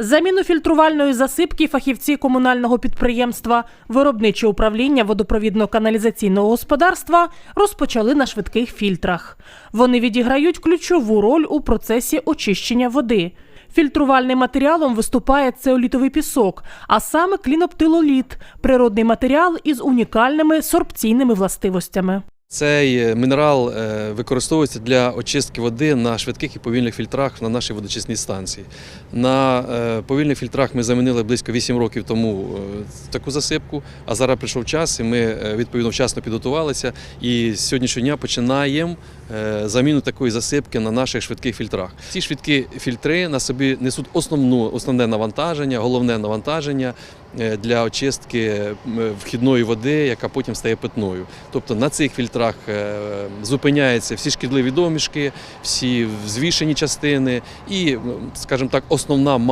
Заміну фільтрувальної засипки фахівці комунального підприємства Виробниче управління водопровідно-каналізаційного господарства розпочали на швидких фільтрах. Вони відіграють ключову роль у процесі очищення води. Фільтрувальним матеріалом виступає цеолітовий пісок, а саме кліноптилоліт – природний матеріал із унікальними сорбційними властивостями. Цей е, мінерал е, використовується для очистки води на швидких і повільних фільтрах на нашій водочисній станції. На е, повільних фільтрах ми замінили близько 8 років тому таку засипку, а зараз прийшов час, і ми відповідно вчасно підготувалися. І сьогоднішнього дня починаємо заміну такої засипки на наших швидких фільтрах. Ці швидкі фільтри на собі несуть основну, основне навантаження, головне навантаження для очистки е, вхідної води, яка потім стає питною. Тобто на цих фільтрах е, зупиняються всі шкідливі домішки, всі взвішені частини і, скажімо так, основна маса.